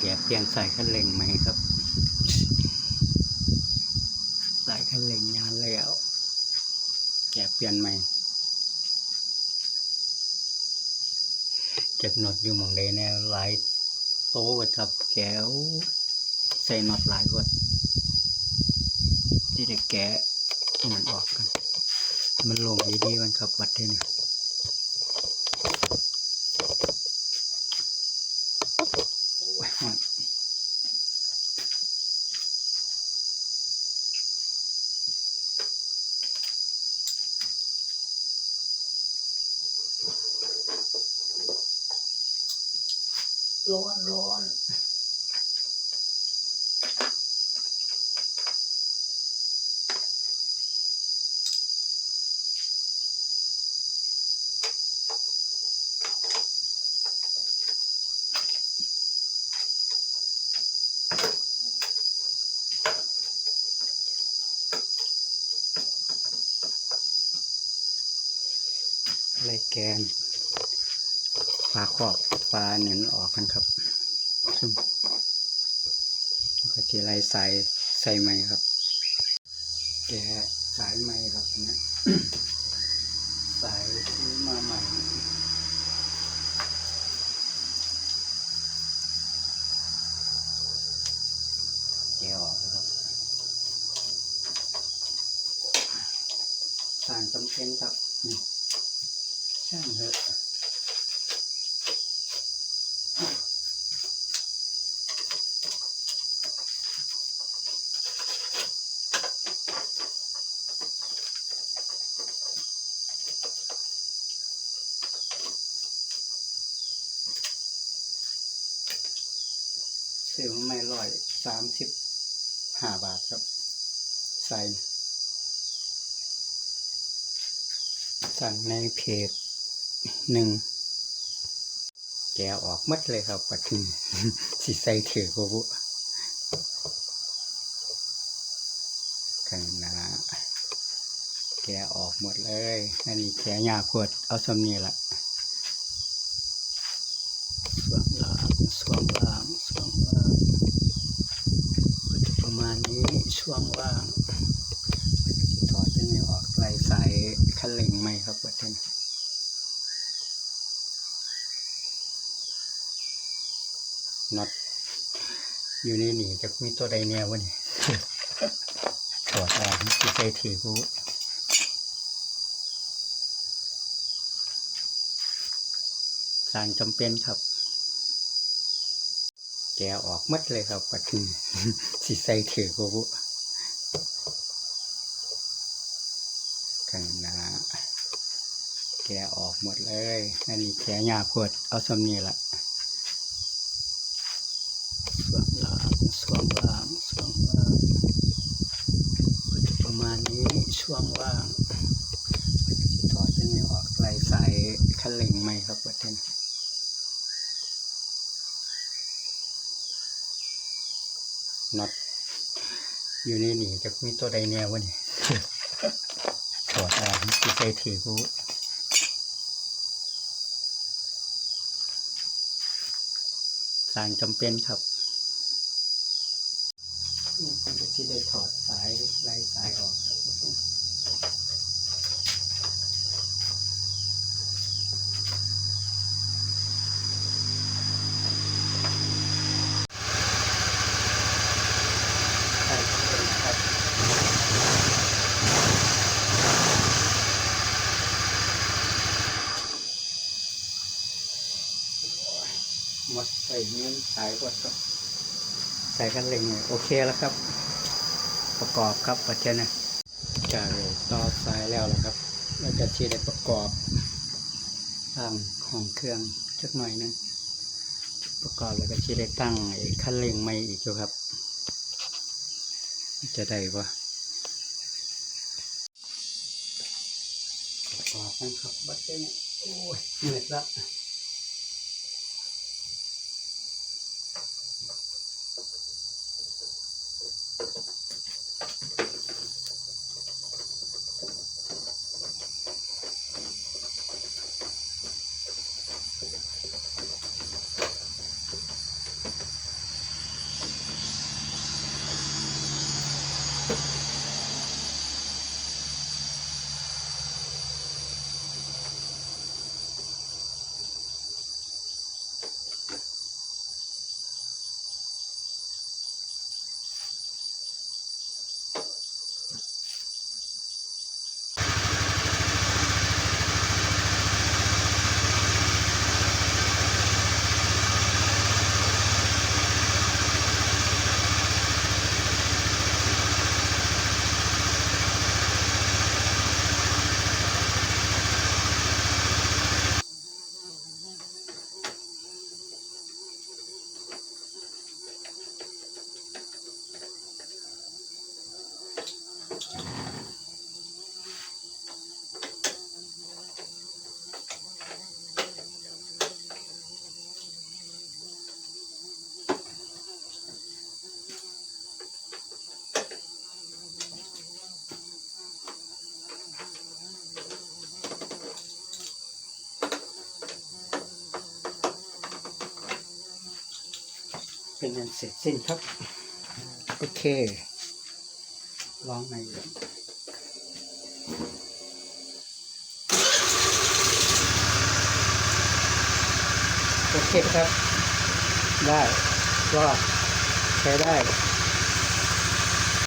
แกเปลี่ยนสายคันเร่งไหมครับ สายคันเร่งยานแล้ว แกเปลี่ยนใหม่จ็บน็อตอยู่มองใดแนวหลายโต๊ะครับแกวใส่น็อตหลายกดที่ได้แกะมันออกกัน มันลงดีๆมันครับวัดเท่นี่โร้อนร้อนอะไรแกน ปลาขอบปลาเหน้นออกกันครับซึ่งก็จะไล่สายใส่ไม้ครับ แกสายไม้ครับเนี้ยสายซื้อมาใหม่แกออกครับสารจำเป็นครับนี่ช่างเถอะ ไม่ร้อยสามสิบห้าบาทครับ ใส่สั่งในเพจหนึ่งแกออกหมัดเลยครับปัดทีสิใส่ถือกบุกันนะแกออกหมดเลยอันนี้แกะยากวดเอาสำนีละสวมล่างสวมล่างสวมล่างก็จะประมาณ นี้ช่วงล่างจะถอดตัวนี้ออกไล่สายคันเร่งไหมครับประเทศน็อตอยู่ในนี่จะมีตัวใดแนววะนี่ถอดออกที่ใส่ถือกูสารจำเป็นครับ แกออกมัดเลยครับปัดทีสิใส่ถือกบุกันนะแกออกหมดเลยอันนี้แกะยากวดเอาสำนีละสวมล่างสวมล่างสวมล่างประมาณนี้ช่วงล่างจะถอดตัวนี้ออกไล่สายคันเร่งไหมครับประเทศ น็อตอยู่ในนี่จะมีตัวใดแนววะนี่ถอดออกที่ใส่ถือกูสารจำเป็นครับนี่เป็นที่ได้ถอดสายไล่สายออกครับใช่ครับหมด ใส่เงินสายกดครับใส่กันเล็งเลยโอเคแล้วครับ ประกอบครับปัจจัยนะจากต่อสายแล้วแหละครับ แล้วจะชีได้ประกอบทางของเครื่องสักหน่อยหนึงประกอบแล้วก็ชีได้ตั้งไอ้คันเร่งไม่อีกอยู่ครับ จะได้ปะประกอบกันครับบัดเจ้เนี่ยโอ้ยเหนื่อยละ เป็นอันเสร็จสิ้นครับ โอเค ลองในอยดูโอเคครับ ได้ก็ใช้ได้